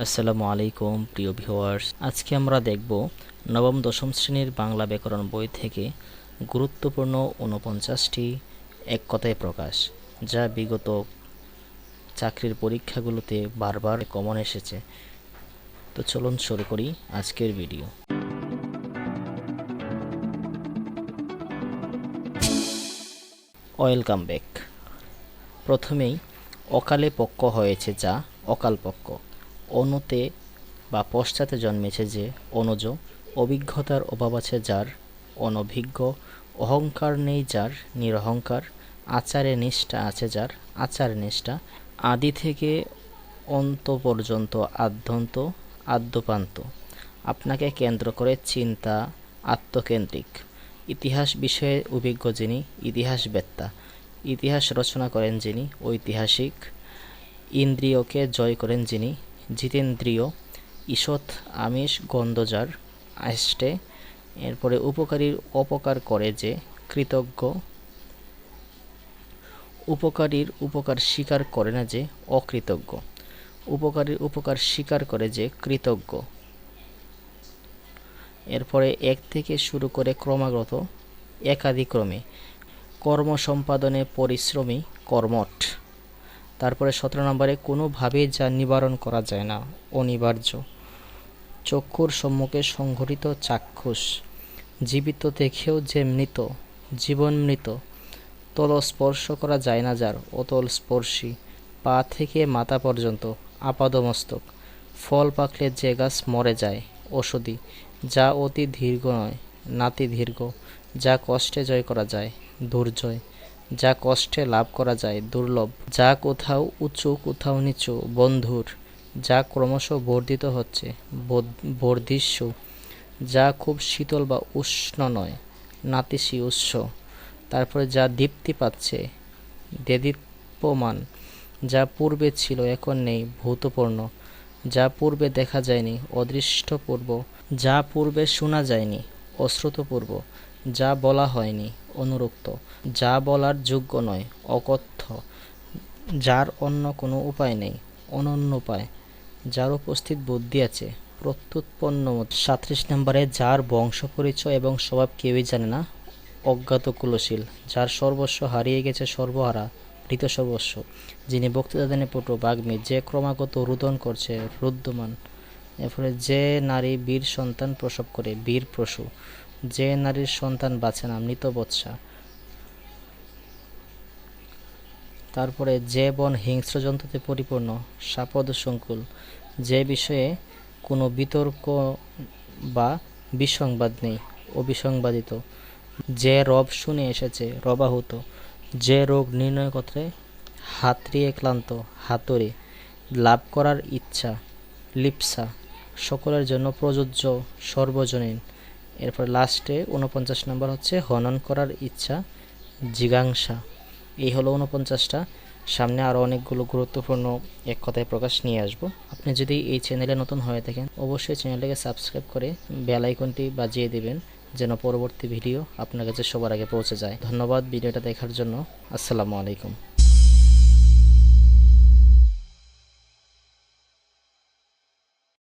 আসসালামু আলাইকুম, প্রিয় ভিউয়ার্স। আজকে আমরা দেখব নবম, দশম শ্রেণির বাংলা ব্যাকরণ বই থেকে গুরুত্বপূর্ণ ঊনপঞ্চাশটি এক কথায় প্রকাশ, যা বিগত চাকরির পরীক্ষাগুলোতে বারবার কমন এসেছে। তো চলুন শুরু করি আজকের ভিডিও। Welcome back. প্রথমেই অকালে পক্ষ হয়েছে যা অকাল অনুতে বা পশ্চাতে জন্মেছে যে অনুজ, অভিজ্ঞতার অভাব আছে যার অনভিজ্ঞ, অহংকার নেই যার নিরহংকার, আচারে নিষ্ঠা আছে যার আচার নিষ্ঠা, আদি থেকে অন্ত পর্যন্ত আদ্যন্ত, আদ্যপান্ত। আপনাকে কেন্দ্র করে চিন্তা আত্মকেন্দ্রিক। ইতিহাস বিষয়ে অভিজ্ঞ যিনি ইতিহাসবেত্তা ইতিহাস রচনা করেন যিনি, ঐতিহাসিক ইন্দ্রিয়কে জয় করেন যিনি জিতেন্দ্রিয়, ঈষৎ আমিষ গন্ধজার আষ্টে। এরপরে উপকারীর অপকার করে যে কৃতজ্ঞ। উপকারীর উপকার স্বীকার করে না যে অকৃতজ্ঞ। উপকারীর উপকার স্বীকার করে যে কৃতজ্ঞ। এরপরে এক থেকে শুরু করে ক্রমাগত একাদিক্রমে কর্ম সম্পাদনে পরিশ্রমী, কর্মঠ। তারপরে সতেরো নম্বরে কোনোভাবেই যা নিবারণ করা যায় না, অনিবার্য। চক্ষুর সম্মুখে সংঘটিত চাক্ষুষ, জীবিত দেখেও যে মৃত, জীবন মৃত তল স্পর্শ করা যায় না যার, অতল স্পর্শী, পা থেকে মাথা পর্যন্ত, আপাদমস্তক, ফল পাকলে যে গাছ মরে যায় ওষুধি যা অতি দীর্ঘ নয়, নাতি দীর্ঘ, যা কষ্টে জয় করা যায়, দুর্জয়। যা কষ্টে লাভ করা যায়, দুর্লভ। যা কোথাও উঁচু, কোথাও নিচু, বন্ধুর, যা ক্রমশ বর্ধিত হচ্ছে বর্ধিষ্য যা খুব শীতল বা উষ্ণ নয়, নাতিশী উৎস। তারপরে যা দীপ্তি পাচ্ছে, দেদীপ্যমান। যা পূর্বে ছিল, এখন নেই, ভূতপূর্ণ। যা পূর্বে দেখা যায়নি, অদৃষ্টপূর্ব। যা পূর্বে শোনা যায়নি, অশ্রুতপূর্ব। যা বলা হয়নি অনুরক্ত, যা বলার যোগ্য নয়, অকথ্য, যার অন্য কোনো উপায় নেই, অনন্য উপায়, যার উপস্থিত বুদ্ধি আছে, প্রত্যুৎপন্ন সাঁত্রিশ নম্বরে, যার বংশ পরিচয় এবং স্বভাব কেউই জানে না, অজ্ঞাত কুলশীল, যার সর্বস্ব হারিয়ে গেছে সর্বহারা মৃত সর্বস্ব, যিনি বক্তৃতা দেনে পটু বাগ্মী, যে ক্রমাগত রুদন করছে রুদ্যমান এরপরে যে নারী বীর সন্তান প্রসব করে, বীর প্রসূ যে নারীর সন্তান বাঁচে না, মৃত বৎসা। তারপরে যে বন হিংস্র জন্তুতে পরিপূর্ণ, সাপদ সংকুল। যে বিষয়ে কোনো বিতর্ক বা বিসংবাদ নেই, অবিসংবাদিত। যে রব শুনে এসেছে, রবাহুত। যে রোগ নির্ণয় করতে হাতড়িয়ে ক্লান্ত, হাতুড়ি। লাভ করার ইচ্ছা, লিপসা। সকলের জন্য প্রযোজ্য, সর্বজনীন। এরপর লাস্টে উনপঞ্চাশ নম্বর হচ্ছে হনন করার ইচ্ছা, জিগাংসা। এই হলো উনপঞ্চাশটা সামনে আরও অনেকগুলো গুরুত্বপূর্ণ এক কথায় প্রকাশ নিয়ে আসব। আপনি যদি এই চ্যানেলে নতুন হয়ে থাকেন, অবশ্যই চ্যানেলটাকে সাবস্ক্রাইব করে বেল আইকনটি বাজিয়ে দেবেন, যেন পরবর্তী ভিডিও আপনার কাছে সবার আগে পৌঁছে যায়। ধন্যবাদ ভিডিওটা দেখার জন্য। আসসালামু আলাইকুম।